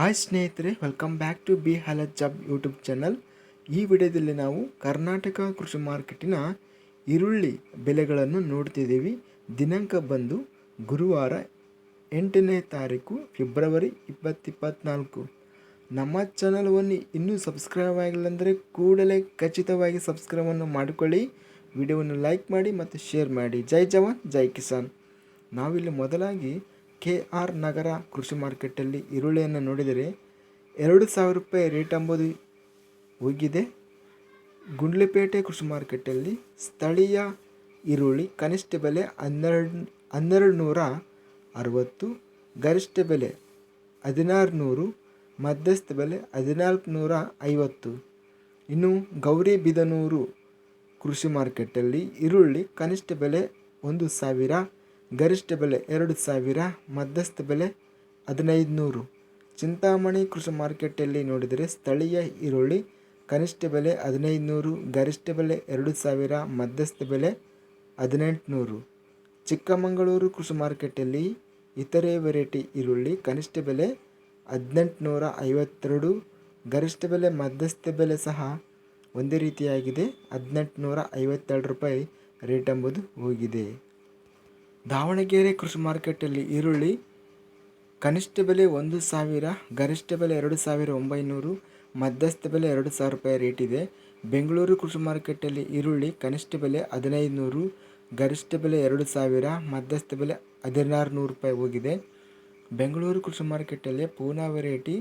Hi ಸ್ನೇಹಿತರೆ welcome back to B health job YouTube channel ಈ ವಿಡಿಯೋದಲ್ಲಿ ನಾವು ಕರ್ನಾಟಕ ಕೃಷಿ ಮಾರ್ಕೆಟಿನ ಈರುಳ್ಳಿ ಬೆಲೆಗಳನ್ನು ನೋಡ್ತಿದ್ದೀವಿ. ದಿನಾಂಕ ಬಂದು ಗುರುವಾರ ಎಂಟನೇ ತಾರೀಕು ಫೆಬ್ರವರಿ ಇಪ್ಪತ್ತಿಪ್ಪತ್ನಾಲ್ಕು ನಮ್ಮ ಚಾನಲ್ವನ್ನು ಇನ್ನೂ ಸಬ್ಸ್ಕ್ರೈಬ್ ಆಗಿಲ್ಲ ಅಂದರೆ ಕೂಡಲೇ ಖಚಿತವಾಗಿ ಸಬ್ಸ್ಕ್ರೈಬನ್ನು ಮಾಡಿಕೊಳ್ಳಿ. ವಿಡಿಯೋವನ್ನು ಲೈಕ್ ಮಾಡಿ ಮತ್ತು ಶೇರ್ ಮಾಡಿ. ಜೈ ಜವಾನ್, ಜೈ ಕಿಸಾನ್. ನಾವಿಲ್ಲಿ ಮೊದಲಾಗಿ ಕೆ ಆರ್ ನಗರ ಕೃಷಿ ಮಾರ್ಕೆಟಲ್ಲಿ ಈರುಳ್ಳಿಯನ್ನು ನೋಡಿದರೆ ಎರಡು ಸಾವಿರ ರೂಪಾಯಿ ರೇಟ್ ಎಂಬುದು ಹೋಗಿದೆ. ಗುಂಡ್ಲೆಪೇಟೆ ಕೃಷಿ ಮಾರ್ಕೆಟಲ್ಲಿ ಸ್ಥಳೀಯ ಈರುಳ್ಳಿ ಕನಿಷ್ಠ ಬೆಲೆ ಹನ್ನೆರಡು ಹನ್ನೆರಡು ನೂರ ಅರವತ್ತು, ಗರಿಷ್ಠ ಬೆಲೆ ಹದಿನಾರು ನೂರು ಮಧ್ಯಸ್ಥ ಬೆಲೆ ಹದಿನಾಲ್ಕು ನೂರ ಐವತ್ತು. ಇನ್ನು ಗೌರಿಬಿದನೂರು ಕೃಷಿ ಮಾರ್ಕೆಟಲ್ಲಿ ಈರುಳ್ಳಿ ಕನಿಷ್ಠ ಬೆಲೆ ಒಂದು ಸಾವಿರ ಗರಿಷ್ಠ ಬೆಲೆ ಎರಡು ಸಾವಿರ, ಮಧ್ಯಸ್ಥ ಬೆಲೆ ಹದಿನೈದು ನೂರು ಚಿಂತಾಮಣಿ ಕೃಷಿ ಮಾರ್ಕೆಟಲ್ಲಿ ನೋಡಿದರೆ ಸ್ಥಳೀಯ ಈರುಳ್ಳಿ ಕನಿಷ್ಠ ಬೆಲೆ ಹದಿನೈದು ನೂರು ಗರಿಷ್ಠ ಬೆಲೆ ಎರಡು ಸಾವಿರ, ಮಧ್ಯಸ್ಥ ಬೆಲೆ ಹದಿನೆಂಟುನೂರು. ಚಿಕ್ಕಮಗಳೂರು ಕೃಷಿ ಮಾರ್ಕೆಟಲ್ಲಿ ಇತರೆ ವೆರೈಟಿ ಈರುಳ್ಳಿ ಕನಿಷ್ಠ ಬೆಲೆ ಹದಿನೆಂಟುನೂರ ಐವತ್ತೆರಡು, ಗರಿಷ್ಠ ಬೆಲೆ ಮಧ್ಯಸ್ಥ ಬೆಲೆ ಸಹ ಒಂದೇ ರೀತಿಯಾಗಿದೆ, ಹದಿನೆಂಟುನೂರ ಐವತ್ತೆರಡು ರೂಪಾಯಿ ರೇಟ್ ಎಂಬುದು ಹೋಗಿದೆ. ದಾವಣಗೆರೆ ಕೃಷಿ ಮಾರ್ಕೆಟಲ್ಲಿ ಈರುಳ್ಳಿ, ಕನಿಷ್ಠ ಬೆಲೆ ಒಂದು ಸಾವಿರ, ಗರಿಷ್ಠ ಬೆಲೆ ಎರಡು ಸಾವಿರ ಒಂಬೈನೂರು, ಮಧ್ಯಸ್ಥ ಬೆಲೆ ಎರಡು ಸಾವಿರ ರೂಪಾಯಿ ರೇಟ್ ಇದೆ. ಬೆಂಗಳೂರು ಕೃಷಿ ಮಾರುಕಟ್ಟೆಯಲ್ಲಿ ಈರುಳ್ಳಿ ಕನಿಷ್ಠ ಬೆಲೆ ಹದಿನೈದು ನೂರು ಗರಿಷ್ಠ ಬೆಲೆ ಎರಡು ಸಾವಿರ, ಮಧ್ಯಸ್ಥ ಬೆಲೆ ಹದಿನಾರು ನೂರು ರೂಪಾಯಿ ಹೋಗಿದೆ. ಬೆಂಗಳೂರು ಕೃಷಿ ಮಾರ್ಕೆಟಲ್ಲಿ ಪೂನಾ ವೆರೈಟಿ,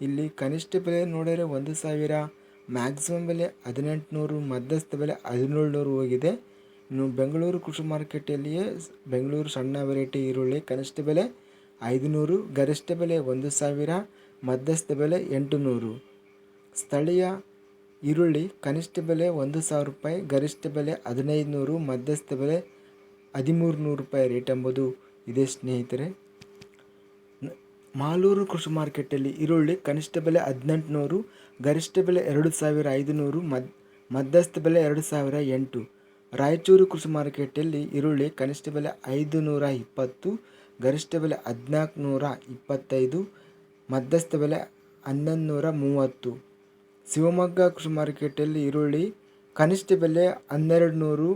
ಇಲ್ಲಿ ಕನಿಷ್ಠ ಬೆಲೆ ನೋಡಿದರೆ ಒಂದು ಸಾವಿರ, ಮ್ಯಾಕ್ಸಿಮಮ್ ಬೆಲೆ ಹದಿನೆಂಟುನೂರು, ಮಧ್ಯಸ್ಥ ಬೆಲೆ ಹದಿನೇಳು ನೂರು ಹೋಗಿದೆ. ಇನ್ನು ಬೆಂಗಳೂರು ಕೃಷಿ ಮಾರುಕಟ್ಟೆಯಲ್ಲಿಯೇ ಬೆಂಗಳೂರು ಸಣ್ಣ ವೆರೈಟಿ ಈರುಳ್ಳಿ, ಕನಿಷ್ಠ ಬೆಲೆ ಐದುನೂರು, ಗರಿಷ್ಠ ಬೆಲೆ ಒಂದು ಸಾವಿರ, ಮಧ್ಯಸ್ಥ ಬೆಲೆ ಎಂಟು ನೂರು ಸ್ಥಳೀಯ ಈರುಳ್ಳಿ ಕನಿಷ್ಠ ಬೆಲೆ ಒಂದು ಸಾವಿರ ರೂಪಾಯಿ, ಗರಿಷ್ಠ ಬೆಲೆ ಹದಿನೈದು ನೂರು ಮಧ್ಯಸ್ಥ ಬೆಲೆ ಹದಿಮೂರು ನೂರು ರೂಪಾಯಿ ರೇಟ್ ಎಂಬುದು ಇದೆ ಸ್ನೇಹಿತರೆ. ಮಾಲೂರು ಕೃಷಿ ಮಾರ್ಕೆಟಲ್ಲಿ ಈರುಳ್ಳಿ ಕನಿಷ್ಠ ಬೆಲೆ ಹದಿನೆಂಟುನೂರು, ಗರಿಷ್ಠ ಬೆಲೆ ಎರಡು ಸಾವಿರ ಐದುನೂರು, ಮದ್ ಮಧ್ಯಸ್ಥ ಬೆಲೆ ಎರಡು ಸಾವಿರ ಎಂಟು. ರಾಯಚೂರು ಕೃಷಿ ಮಾರ್ಕೆಟಲ್ಲಿ ಈರುಳ್ಳಿ ಕನಿಷ್ಠ ಬೆಲೆ ಐದು ನೂರ ಇಪ್ಪತ್ತು, ಗರಿಷ್ಠ ಬೆಲೆ ಹದಿನಾಲ್ಕು ನೂರ ಇಪ್ಪತ್ತೈದು, ಮಧ್ಯಸ್ಥ ಬೆಲೆ ಹನ್ನೊಂದು ನೂರ ಮೂವತ್ತು. ಶಿವಮೊಗ್ಗ ಕೃಷಿ ಮಾರ್ಕೆಟಲ್ಲಿ ಈರುಳ್ಳಿ ಕನಿಷ್ಠ ಬೆಲೆ ಹನ್ನೆರಡು ನೂರು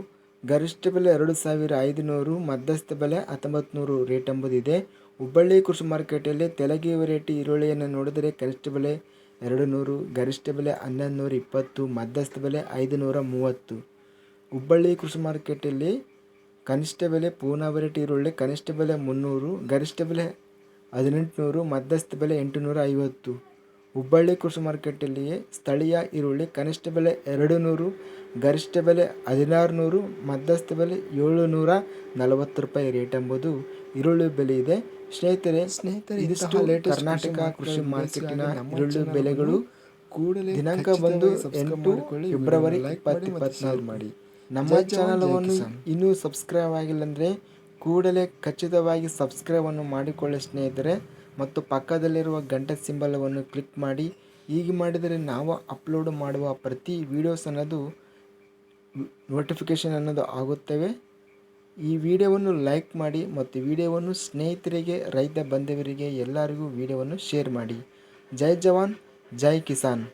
ಗರಿಷ್ಠ ಬೆಲೆ ಎರಡು ಸಾವಿರ ಐದುನೂರು, ಮಧ್ಯಸ್ಥ ಬೆಲೆ ಹತ್ತೊಂಬತ್ತು ನೂರು ರೇಟ್ ಎಂಬುದಿದೆ. ಹುಬ್ಬಳ್ಳಿ ಕೃಷಿ ಮಾರ್ಕೆಟಲ್ಲಿ ತೆಲಗಿ ವೆರೈಟಿ ಈರುಳ್ಳಿಯನ್ನು ನೋಡಿದರೆ ಕನಿಷ್ಠ ಬೆಲೆ ಎರಡು ನೂರು ಗರಿಷ್ಠ ಬೆಲೆ ಹನ್ನೊಂದು ನೂರ ಇಪ್ಪತ್ತು, ಮಧ್ಯಸ್ಥ ಬೆಲೆ ಐದು ನೂರ ಮೂವತ್ತು. ಹುಬ್ಬಳ್ಳಿ ಕೃಷಿ ಮಾರ್ಕೆಟಲ್ಲಿ ಕನಿಷ್ಠ ಬೆಲೆ ಪೂನಾ ವೆರೈಟಿ ಈರುಳ್ಳಿ ಕನಿಷ್ಠ ಬೆಲೆ ಮುನ್ನೂರು ಗರಿಷ್ಠ ಬೆಲೆ ಹದಿನೆಂಟುನೂರು ಮಧ್ಯಸ್ಥ ಬೆಲೆ ಎಂಟುನೂರ ಐವತ್ತು. ಹುಬ್ಬಳ್ಳಿ ಕೃಷಿ ಮಾರ್ಕೆಟಲ್ಲಿಯೇ ಸ್ಥಳೀಯ ಈರುಳ್ಳಿ ಕನಿಷ್ಠ ಬೆಲೆ ಎರಡು ನೂರು ಗರಿಷ್ಠ ಬೆಲೆ ಹದಿನಾರು ನೂರು ಮಧ್ಯಸ್ಥ ಬೆಲೆ ಏಳುನೂರ ನಲವತ್ತು ರೂಪಾಯಿ ರೇಟ್ ಎಂಬುದು ಈರುಳ್ಳಿ ಬೆಲೆ ಇದೆ. ಸ್ನೇಹಿತರೆ ಸ್ನೇಹಿತರೆ ಇದಿಷ್ಟು ಕರ್ನಾಟಕ ಕೃಷಿ ಮಾರ್ಕೆಟಿನ ಈರುಳ್ಳಿ ಬೆಲೆಗಳು ಕೂಡಲೇ ದಿನಾಂಕ ಬಂದು ಎಂಟು ಫೆಬ್ರವರಿ ಇಪ್ಪತ್ತು ಇಪ್ಪತ್ನಾಲ್ಕು ಮಾಡಿ. ನಮ್ಮ ಚಾನಲವನ್ನು ಇನ್ನೂ ಸಬ್ಸ್ಕ್ರೈಬ್ ಆಗಿಲ್ಲ ಅಂದರೆ ಕೂಡಲೇ ಖಚಿತವಾಗಿ ಸಬ್ಸ್ಕ್ರೈಬನ್ನು ಮಾಡಿಕೊಳ್ಳಿ ಸ್ನೇಹಿತರೆ. ಮತ್ತು ಪಕ್ಕದಲ್ಲಿರುವ ಗಂಟೆ ಸಿಂಬಲವನ್ನು ಕ್ಲಿಕ್ ಮಾಡಿ. ಹೀಗೆ ಮಾಡಿದರೆ ನಾವು ಅಪ್ಲೋಡ್ ಮಾಡುವ ಪ್ರತಿ ವಿಡಿಯೋಸ್ ಅನ್ನೋದು ನೋಟಿಫಿಕೇಷನ್ ಅನ್ನೋದು ಆಗುತ್ತವೆ. ಈ ವಿಡಿಯೋವನ್ನು ಲೈಕ್ ಮಾಡಿ ಮತ್ತು ವಿಡಿಯೋವನ್ನು ಸ್ನೇಹಿತರಿಗೆ ರೈತ ಬಂಧುವರಿಗೆ ಎಲ್ಲರಿಗೂ ವಿಡಿಯೋವನ್ನು ಶೇರ್ ಮಾಡಿ. ಜೈ ಜವಾನ್ ಜೈ ಕಿಸಾನ್.